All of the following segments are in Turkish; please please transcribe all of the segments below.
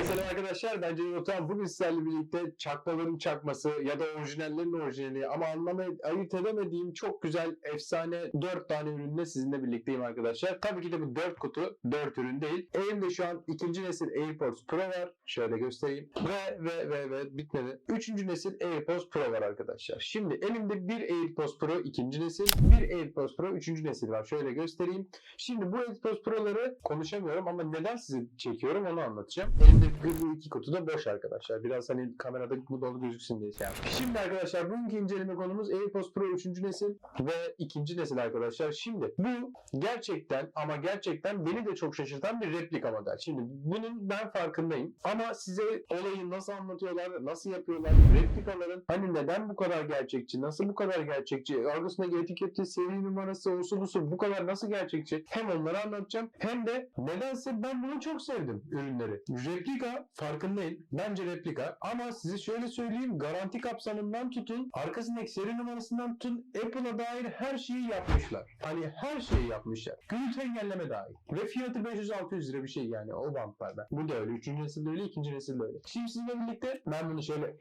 عليه وسلم arkadaşlar. Ben Cem Otan. Bugün sizlerle birlikte çakmaların çakması ya da orijinallerin orijinali ama anlamayı ayırt edemediğim çok güzel efsane 4 tane ürünle sizinle birlikteyim arkadaşlar. Tabii ki de bu 4 kutu 4 ürün değil. Elimde şu an ikinci nesil AirPods Pro var. Şöyle göstereyim. Ve ve ve ve bitmedi. Üçüncü nesil AirPods Pro var arkadaşlar. Şimdi elimde bir AirPods Pro ikinci nesil, bir AirPods Pro üçüncü nesil var. Şöyle göstereyim. Şimdi bu AirPods Pro'ları konuşamıyorum ama neden size çekiyorum onu anlatacağım. Elimde bu iki kutu da boş arkadaşlar. Biraz hani kamerada bu dolu gözüksün diye şey yaptım. Şimdi arkadaşlar bugünkü inceleme konumuz AirPods Pro 3. nesil ve 2. nesil arkadaşlar. Şimdi bu gerçekten ama gerçekten beni de çok şaşırtan bir replika model. Şimdi bunun ben farkındayım. Ama size olayı nasıl anlatıyorlar, nasıl yapıyorlar, replikaların hani neden bu kadar gerçekçi, nasıl bu kadar gerçekçi, arkasındaki etiketi, seri numarası, olsun busu bu kadar nasıl gerçekçi hem onları anlatacağım hem de nedense ben bunu çok sevdim ürünleri. Replika farkındayım. Bence replika ama size şöyle söyleyeyim garanti kapsamından tutun arkasındaki seri numarasından tutun Apple'a dair her şeyi yapmışlar. Hani her şeyi yapmışlar. Gürültü engelleme dahil. Ve fiyatı 500-600 lira bir şey yani o bantlarda. Bu da öyle. Üçüncü nesil de öyle, ikinci nesil de öyle. Şimdi sizinle birlikte ben bunu şöyle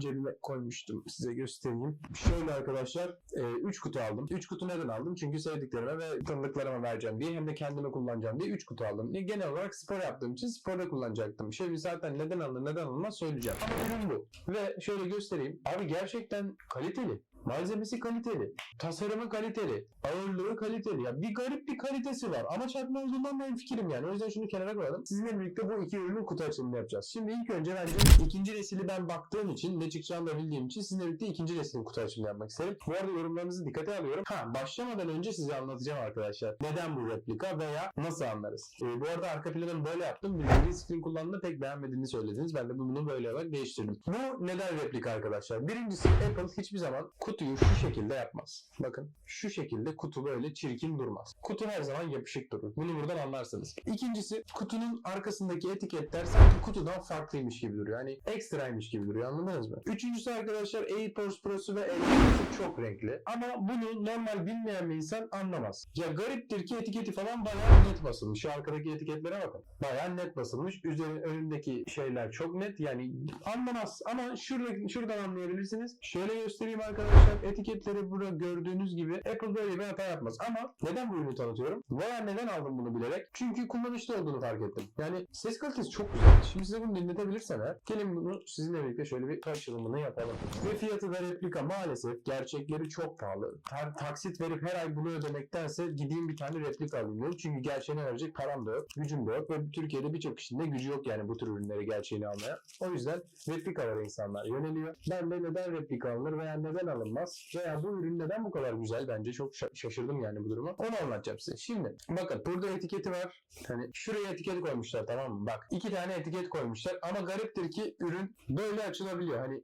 cebime koymuştum. Size göstereyim. Şöyle arkadaşlar 3 kutu aldım. 3 kutu neden aldım? Çünkü sevdiklerime ve tanıdıklarıma vereceğim diye hem de kendime kullanacağım diye 3 kutu aldım. Genel olarak spor yaptığım için sporda kullanacaktım. Şöyle zaten neden alınır neden alınmaz söyleyeceğim. Ama ürün bu. Ve şöyle göstereyim. Abi gerçekten kaliteli. Malzemesi kaliteli. Tasarımı kaliteli. Ağırlığı kaliteli. Ya bir garip bir kalitesi var. Ama çakma olduğundan ben fikrim yani. O yüzden şunu kenara koyalım. Sizinle birlikte bu iki ürünün kutu açılımını yapacağız. Şimdi ilk önce bence ikinci nesili ben baktığım için ne çıkacağını da bildiğim için sizinle birlikte ikinci neslin kutu açılımını yapmak isterim. Bu arada yorumlarınızı dikkate alıyorum. Ha başlamadan önce size anlatacağım arkadaşlar. Neden bu replika veya nasıl anlarız? Ee, bu arada arka planını böyle yaptım. Green screen kullanımını pek beğenmediğini söylediniz. Ben de bunu böyle olarak değiştirdim. Bu neden replika arkadaşlar? Birincisi Apple hiçbir zaman kutuyu şu şekilde yapmaz. Bakın şu şekilde kutu böyle çirkin durmaz. Kutu her zaman yapışık durur. Bunu buradan anlarsınız. İkincisi kutunun arkasındaki etiketler sanki kutudan farklıymış gibi duruyor. Yani ekstraymış gibi duruyor anladınız mı? Üçüncüsü arkadaşlar AirPods Pro'su ve AirPods'u çok renkli. Ama bunu normal bilmeyen bir insan anlamaz. Ya gariptir ki etiketi falan bayağı net basılmış. Şu arkadaki etiketlere bakın. Bayağı net basılmış. Üzerinin önündeki şeyler çok net. Yani anlamaz. Ama şurada, şuradan anlayabilirsiniz. Şöyle göstereyim arkadaşlar. Etiketleri burada gördüğünüz gibi Apple böyle bir hata yapmaz. Ama neden bu ürünü tanıtıyorum? Veya neden aldım bunu bilerek? Çünkü kullanışlı olduğunu fark ettim. Yani ses kalitesi çok güzel. Şimdi size bunu dinletebilirsem eğer gelin bunu sizinle birlikte şöyle bir açılımını yapalım. Ve fiyatı da replika maalesef gerçekleri çok pahalı. Ta- taksit verip her ay bunu ödemektense gideyim bir tane replika alayım dedim. Çünkü gerçeğini verecek param da yok, gücüm de yok ve Türkiye'de birçok kişinin de gücü yok yani bu tür ürünleri gerçeğini almaya. O yüzden replikalara insanlar yöneliyor. Ben de neden replika alınır veya neden alınmaz veya bu ürün neden bu kadar güzel bence çok şa- şaşırdım yani bu duruma. Onu anlatacağım size. Şimdi bakın burada etiketi var. Hani şuraya etiket koymuşlar tamam mı? Bak iki tane etiket koymuşlar ama gariptir ki ürün böyle açılabiliyor. Hani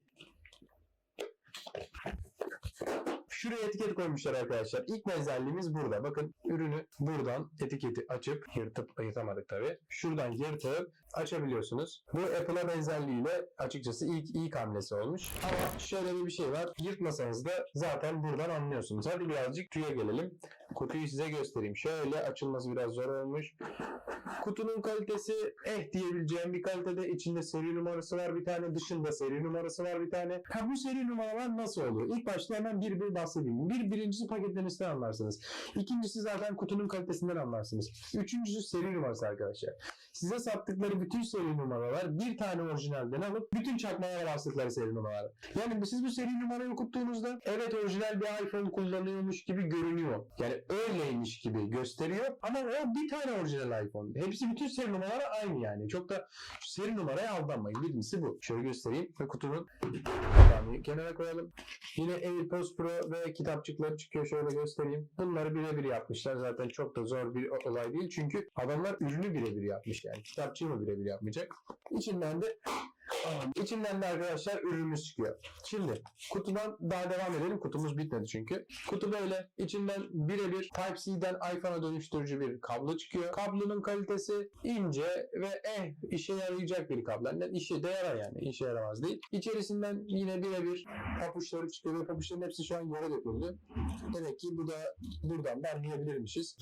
Şuraya etiket koymuşlar arkadaşlar. İlk benzerliğimiz burada. Bakın ürünü buradan etiketi açıp yırtıp yırtamadık tabi. Şuradan yırtıp açabiliyorsunuz. Bu Apple'a benzerliğiyle açıkçası ilk ilk hamlesi olmuş. Ama şöyle bir şey var. Yırtmasanız da zaten buradan anlıyorsunuz. Hadi birazcık kutuya gelelim. Kutuyu size göstereyim. Şöyle açılması biraz zor olmuş. Kutunun kalitesi eh diyebileceğim bir kalitede. içinde seri numarası var bir tane. Dışında seri numarası var bir tane. Ha bu seri numaralar nasıl oluyor? İlk başta hemen bir bir bahsedeyim. Bir birincisi paketlemesinden anlarsınız. İkincisi zaten kutunun kalitesinden anlarsınız. Üçüncüsü seri numarası arkadaşlar. Size sattıkları bütün seri numaralar bir tane orijinalden alıp bütün çakmalara bastıkları seri numaralar. Yani siz bu seri numarayı okuttuğunuzda evet orijinal bir iPhone kullanıyormuş gibi görünüyor. Yani öyleymiş gibi gösteriyor ama o bir tane orijinal iPhone. Hepsi bütün seri numaraları aynı yani. Çok da seri numaraya aldanmayın. Birincisi bu. Şöyle göstereyim ve kutunun kapağını kenara koyalım. Yine AirPods Pro ve kitapçıkları çıkıyor. Şöyle göstereyim. Bunları birebir yapmışlar. Zaten çok da zor bir olay değil. Çünkü adamlar ürünü birebir yapmış yani. Kitapçığı mı birebir yapmayacak? İçinden de İçinden de arkadaşlar ürünümüz çıkıyor. Şimdi kutudan daha devam edelim. Kutumuz bitmedi çünkü. Kutu böyle. İçinden birebir Type-C'den iPhone'a dönüştürücü bir kablo çıkıyor. Kablonun kalitesi ince ve eh işe yarayacak bir kablo. Yani işe de yarar yani. İşe yaramaz değil. İçerisinden yine birebir papuçları çıkıyor ve papuçların hepsi şu an yere döküldü. Demek ki bu da buradan da anlayabilirmişiz.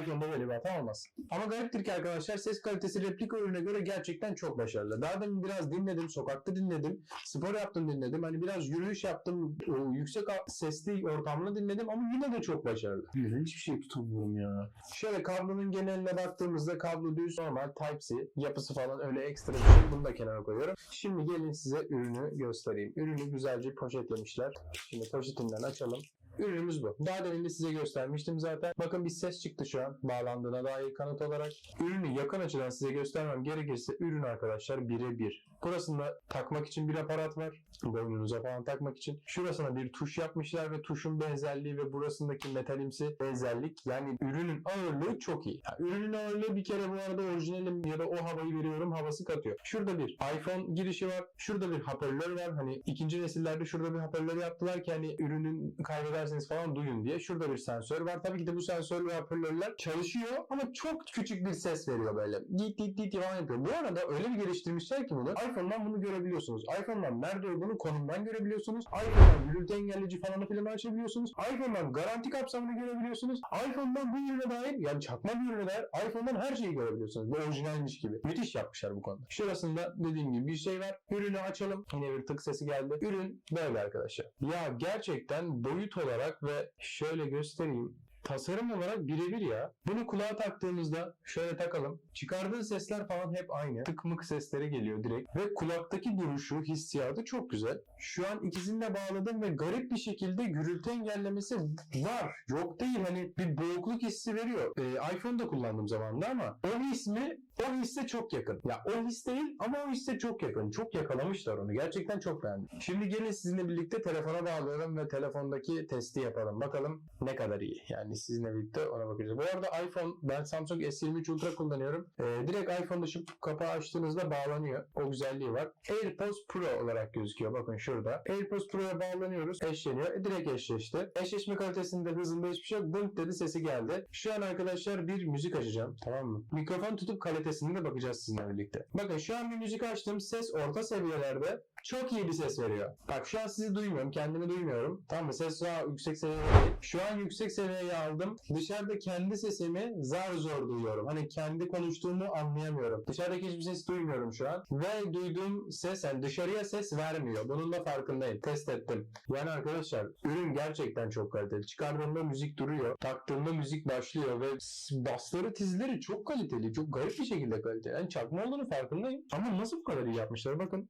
iPhone'da böyle bir hata olmaz. Ama gariptir ki arkadaşlar ses kalitesi replika ürüne göre gerçekten çok başarılı. Daha demin biraz dinledim, sokakta dinledim, spor yaptım dinledim. Hani biraz yürüyüş yaptım, o yüksek sesli ortamda dinledim ama yine de çok başarılı. Hiçbir şey tutamıyorum ya. Şöyle kablonun geneline baktığımızda kablo düz normal Type-C yapısı falan öyle ekstra bir şey. Bunu da kenara koyuyorum. Şimdi gelin size ürünü göstereyim. Ürünü güzelce poşetlemişler. Şimdi poşetinden açalım. Ürünümüz bu. Daha demin de size göstermiştim zaten. Bakın bir ses çıktı şu an bağlandığına dair kanıt olarak. Ürünü yakın açıdan size göstermem gerekirse ürün arkadaşlar birebir. Burasında takmak için bir aparat var. Boynunuza falan takmak için. Şurasına bir tuş yapmışlar ve tuşun benzerliği ve burasındaki metalimsi benzerlik. Yani ürünün ağırlığı çok iyi. Ya, ürünün ağırlığı bir kere bu arada orijinalim ya da o havayı veriyorum havası katıyor. Şurada bir iPhone girişi var. Şurada bir hoparlör var. Hani ikinci nesillerde şurada bir hoparlör yaptılar ki hani ürünün kaybederseniz falan duyun diye. Şurada bir sensör var. Tabii ki de bu sensör hoparlörler çalışıyor ama çok küçük bir ses veriyor böyle. Dit dit dit falan yapıyor. Bu arada öyle bir geliştirmişler ki bunu. iPhone'dan bunu görebiliyorsunuz. iPhone'dan nerede olduğunu konumdan görebiliyorsunuz. iPhone'dan gürültü engelleyici falan filan açabiliyorsunuz. iPhone'dan garanti kapsamını görebiliyorsunuz. iPhone'dan bu ürüne dair yani çakma bir ürüne dair iPhone'dan her şeyi görebiliyorsunuz. Bu orijinalmiş gibi. Müthiş yapmışlar bu konuda. Şurasında dediğim gibi bir şey var. Ürünü açalım. Yine bir tık sesi geldi. Ürün böyle arkadaşlar. Ya gerçekten boyut olarak ve şöyle göstereyim. Tasarım olarak birebir ya. Bunu kulağa taktığımızda şöyle takalım. Çıkardığı sesler falan hep aynı. Tık mık sesleri geliyor direkt. Ve kulaktaki duruşu, hissiyatı çok güzel. Şu an ikisini de bağladım ve garip bir şekilde gürültü engellemesi var. Yok değil hani bir boğukluk hissi veriyor. Ee, iPhone'da kullandığım zamanda ama o his mi? O hisse çok yakın. Ya o his değil ama o hisse çok yakın. Çok yakalamışlar onu. Gerçekten çok beğendim. Şimdi gelin sizinle birlikte telefona bağlayalım ve telefondaki testi yapalım. Bakalım ne kadar iyi. Yani sizinle birlikte ona bakacağız. Bu arada iPhone ben Samsung S23 Ultra kullanıyorum. Ee, direkt iPhone'da şu kapağı açtığınızda bağlanıyor. O güzelliği var. AirPods Pro olarak gözüküyor. Bakın şurada. AirPods Pro'ya bağlanıyoruz. Eşleniyor. E, direkt eşleşti. Eşleşme kalitesinde hızında hiçbir şey yok. Dınk dedi sesi geldi. Şu an arkadaşlar bir müzik açacağım. Tamam mı? Mikrofon tutup kalitesine de bakacağız sizinle birlikte. Bakın şu an bir müzik açtım. Ses orta seviyelerde. Çok iyi bir ses veriyor. Bak şu an sizi duymuyorum. Kendimi duymuyorum. Tamam mı? Ses daha yüksek seviyede. Şu an yüksek seviyeye aldım. Dışarıda kendi sesimi zar zor duyuyorum. Hani kendi konuştuğumu anlayamıyorum. Dışarıdaki hiçbir ses duymuyorum şu an. Ve duyduğum ses yani dışarıya ses vermiyor. Bunun da farkındayım. Test ettim. Yani arkadaşlar ürün gerçekten çok kaliteli. Çıkardığımda müzik duruyor. Taktığımda müzik başlıyor ve basları tizleri çok kaliteli. Çok garip bir şekilde kaliteli. Yani çakma olduğunu farkındayım. Ama nasıl bu kadar iyi yapmışlar bakın.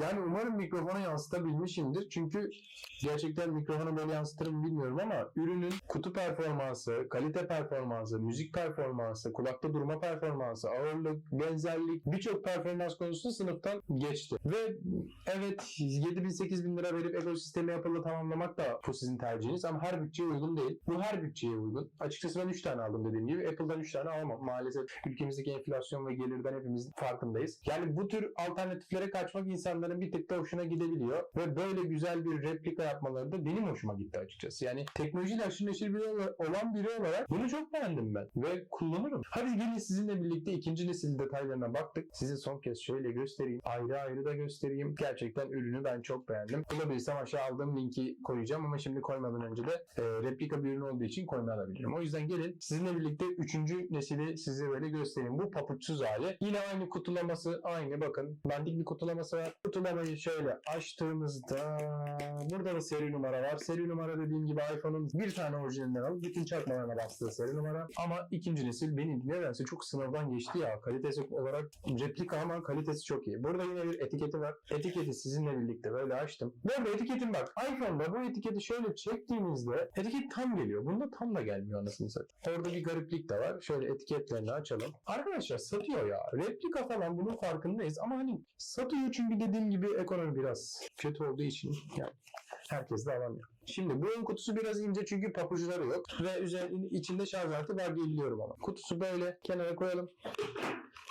Yani umarım mikrofona yansıtabilmişimdir. Çünkü gerçekten mikrofona böyle yansıtır mı bilmiyorum ama ürünün kutu performansı, kalite performansı, müzik performansı, kulakta durma performansı, ağırlık, benzerlik birçok performans konusunda sınıftan geçti. Ve evet 7000-8000 lira verip ekosistemi Apple'la tamamlamak da bu sizin tercihiniz ama her bütçeye uygun değil. Bu her bütçeye uygun. Açıkçası ben 3 tane aldım dediğim gibi. Apple'dan 3 tane alamam. Maalesef ülkemizdeki enflasyon ve gelirden hepimiz farkındayız. Yani bu tür alternatiflere kaçmak insanların bir tık da hoşuna gidebiliyor. Ve böyle güzel bir replika yapmaları da benim hoşuma gitti açıkçası. Yani teknolojiyle aşırı neşir olan biri olarak bunu çok beğendim ben. Ve kullanırım. Hadi gelin sizinle birlikte ikinci nesil detaylarına baktık. Size son kez şöyle göstereyim. Ayrı ayrı da göstereyim. Gerçekten ürünü ben çok beğendim. Bulabilirsem aşağı aldığım linki koyacağım ama şimdi koymadan önce de e, replika bir ürün olduğu için koymayabilirim. O yüzden gelin sizinle birlikte üçüncü nesili size böyle göstereyim. Bu papuçsuz hali. Yine aynı kutulaması aynı. Bakın bendik bir kutulaması var. Kutulamayı şöyle açtığımızda burada da seri numara var. Seri numara dediğim gibi iPhone'un bir tane orijinalinden alıp bütün çakmalarına bastığı seri numara. Ama ikinci nesil benim nedense çok sınavdan geçti ya. Kalitesi olarak replika ama kalitesi çok iyi. Burada yine bir etiketi var. Etiketi sizinle birlikte böyle açtım. Bu arada etiketin bak iPhone'da bu etiketi şöyle çektiğimizde etiket tam geliyor. Bunda tam da gelmiyor anasını satayım. Orada bir gariplik de var. Şöyle etiketlerini açalım. Arkadaşlar satıyor ya. Replika falan bunun farkındayız ama hani satıyor çünkü dediğim gibi ekonomi biraz kötü olduğu için yani herkes de alamıyor. Şimdi bu ön kutusu biraz ince çünkü papuçları yok ve üzerinde içinde şarj aleti var diye biliyorum ama. Kutusu böyle kenara koyalım.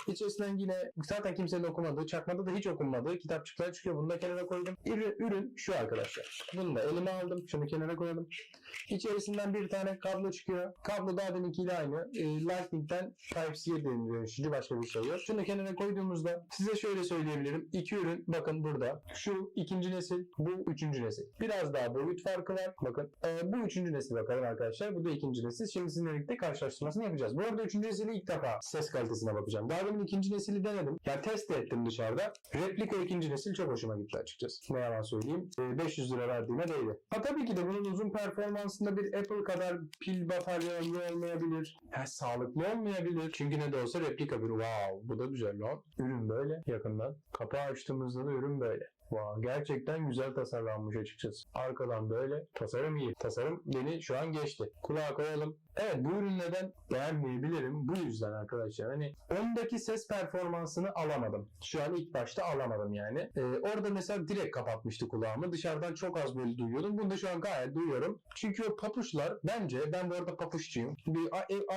İçerisinden yine zaten kimsenin okumadığı, çakmada da hiç okunmadığı kitapçıklar çıkıyor. Bunu da kenara koydum. Ürün, şu arkadaşlar. Bunu da elime aldım. Şunu kenara koyalım. İçerisinden bir tane kablo çıkıyor. Kablo daha deminkiyle aynı. E, Lightning'den Type-C'ye dönüşücü başka bir şey yok. Şunu kenara koyduğumuzda size şöyle söyleyebilirim. İki ürün bakın burada. Şu ikinci nesil, bu üçüncü nesil. Biraz daha boyut farkı var. Bakın e, bu üçüncü nesil bakalım arkadaşlar. Bu da ikinci nesil. Şimdi sizinle birlikte karşılaştırmasını yapacağız. Bu arada üçüncü nesili ilk defa ses kalitesine bakacağım. Daha demin ikinci nesili denedim. Yani test de ettim dışarıda. Replika ikinci nesil çok hoşuma gitti açıkçası. Ne yalan söyleyeyim. E, 500 lira verdiğime değdi. Ha tabii ki de bunun uzun performansında bir Apple kadar pil batarya ömrü olmayabilir. Ha, sağlıklı olmayabilir. Çünkü ne de olsa replika bir wow bu da güzel lan. Ürün böyle yakından. Kapağı açtığımızda da ürün böyle. Wow, gerçekten güzel tasarlanmış açıkçası. Arkadan böyle tasarım iyi. Tasarım beni şu an geçti. Kulağa koyalım. Evet bu ürünlerden beğenmeyebilirim. Bu yüzden arkadaşlar hani ondaki ses performansını alamadım. Şu an ilk başta alamadım yani. Ee, orada mesela direkt kapatmıştı kulağımı. Dışarıdan çok az böyle duyuyordum. Bunu da şu an gayet duyuyorum. Çünkü o papuçlar bence ben bu arada papuççuyum. Bir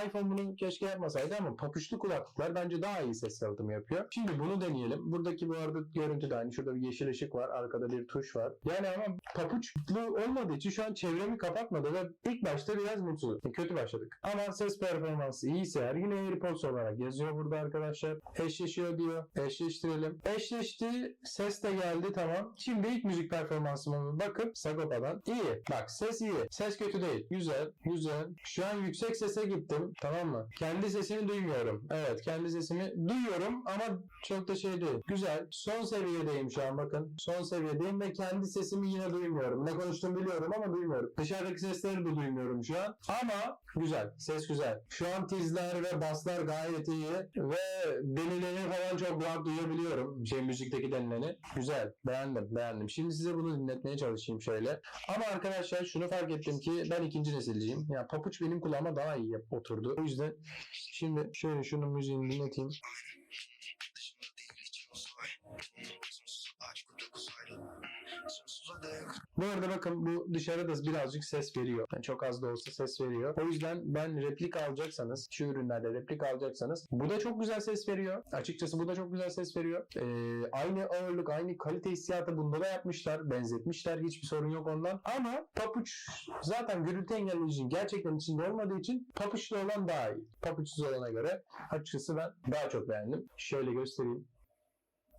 iPhone bunu keşke yapmasaydı ama papuçlu kulaklıklar bence daha iyi ses yalıtımı yapıyor. Şimdi bunu deneyelim. Buradaki bu arada görüntü de aynı. Şurada bir yeşil ışık var. Arkada bir tuş var. Yani ama papuçlu olmadığı için şu an çevremi kapatmadı ve ilk başta biraz mutsuz. Kötü başladık. Ama ses performansı iyiyse eğer yine AirPods olarak yazıyor burada arkadaşlar. Eşleşiyor diyor. Eşleştirelim. Eşleşti. Ses de geldi tamam. Şimdi ilk müzik performansıma bakıp Sagopa'dan iyi. Bak ses iyi. Ses kötü değil. Güzel. Güzel. Şu an yüksek sese gittim. Tamam mı? Kendi sesimi duymuyorum. Evet kendi sesimi duyuyorum ama çok da şey değil. Güzel. Son seviyedeyim şu an bakın. Son seviyedeyim ve kendi sesimi yine duymuyorum. Ne konuştuğumu biliyorum ama duymuyorum. Dışarıdaki sesleri de duymuyorum şu an. Ama güzel. Ses güzel. Şu an tizler ve baslar gayet iyi ve denileni falan çok rahat duyabiliyorum. Şey müzikteki denileni. Güzel. Beğendim. Beğendim. Şimdi size bunu dinletmeye çalışayım şöyle. Ama arkadaşlar şunu fark ettim ki ben ikinci nesilciyim. Ya papuç benim kulağıma daha iyi oturdu. O yüzden şimdi şöyle şunun müziğini dinleteyim. Bu arada bakın bu dışarıda birazcık ses veriyor. Yani çok az da olsa ses veriyor. O yüzden ben replik alacaksanız, şu ürünlerde replik alacaksanız bu da çok güzel ses veriyor. Açıkçası bu da çok güzel ses veriyor. Ee, aynı ağırlık, aynı kalite hissiyatı bunda da yapmışlar. Benzetmişler. Hiçbir sorun yok ondan. Ama papuç zaten gürültü engelleyicinin gerçekten içinde olmadığı için papuçlu olan daha iyi. Papuçsuz olana göre açıkçası ben daha çok beğendim. Şöyle göstereyim.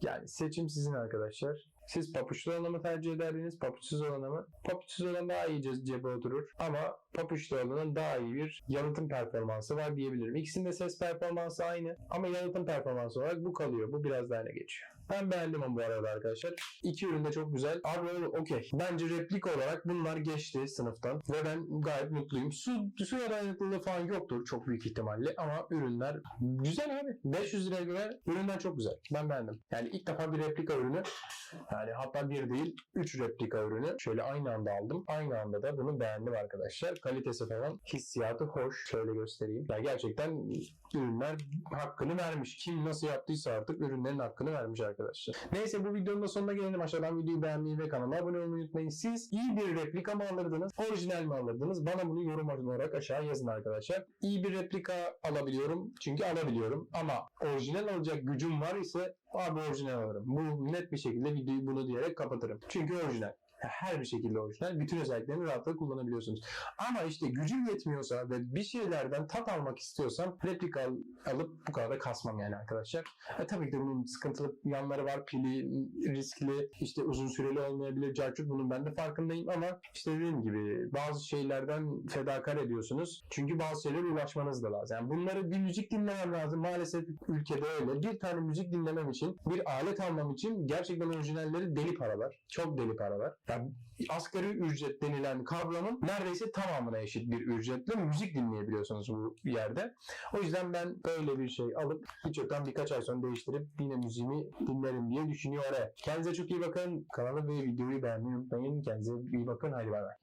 Yani seçim sizin arkadaşlar. Siz papuçlu olanı mı tercih ederdiniz, papuçsuz olanı mı? Papuçsuz olan daha iyi ce- cebe oturur ama papuçlu olanın daha iyi bir yalıtım performansı var diyebilirim. İkisinde ses performansı aynı ama yalıtım performansı olarak bu kalıyor. Bu biraz daha öne geçiyor. Ben beğendim ama bu arada arkadaşlar. İki ürün de çok güzel. Abi okey. Bence replik olarak bunlar geçti sınıftan ve ben gayet mutluyum. Su, suya dayanıklılığı falan yoktur çok büyük ihtimalle ama ürünler güzel abi. 500 liraya göre ürünler çok güzel. Ben beğendim. Yani ilk defa bir replika ürünü yani hatta bir değil 3 replika ürünü şöyle aynı anda aldım. Aynı anda da bunu beğendim arkadaşlar. Kalitesi falan hissiyatı hoş. Şöyle göstereyim. Ya gerçekten ürünler hakkını vermiş. Kim nasıl yaptıysa artık ürünlerin hakkını vermiş arkadaşlar. Neyse bu videonun da sonuna gelelim. Aşağıdan videoyu beğenmeyi ve kanala abone olmayı unutmayın. Siz iyi bir replika mı alırdınız? Orijinal mi alırdınız? Bana bunu yorum olarak aşağı yazın arkadaşlar. İyi bir replika alabiliyorum. Çünkü alabiliyorum. Ama orijinal alacak gücüm var ise abi orijinal alırım. Bu net bir şekilde videoyu bunu diyerek kapatırım. Çünkü orijinal. Her bir şekilde orijinal. Bütün özelliklerini rahatlıkla kullanabiliyorsunuz. Ama işte gücüm yetmiyorsa ve bir şeylerden tat almak istiyorsam replika al- alıp bu kadar da kasmam yani arkadaşlar. E, tabii ki de bunun sıkıntılı yanları var. Pili riskli, işte uzun süreli olmayabilir. Carçut bunun ben de farkındayım ama işte dediğim gibi bazı şeylerden fedakar ediyorsunuz. Çünkü bazı şeylere ulaşmanız da lazım. Yani bunları bir müzik dinlemem lazım. Maalesef ülkede öyle. Bir tane müzik dinlemem için, bir alet almam için gerçekten orijinalleri deli paralar. Çok deli paralar. Yani asgari ücret denilen kavramın neredeyse tamamına eşit bir ücretle müzik dinleyebiliyorsunuz bu yerde. O yüzden ben böyle bir şey alıp hiç yoktan birkaç ay sonra değiştirip yine müziğimi dinlerim diye düşünüyorum. Kendinize çok iyi bakın. Kanalı ve videoyu beğenmeyi unutmayın. Kendinize iyi bakın. Hadi bay bay.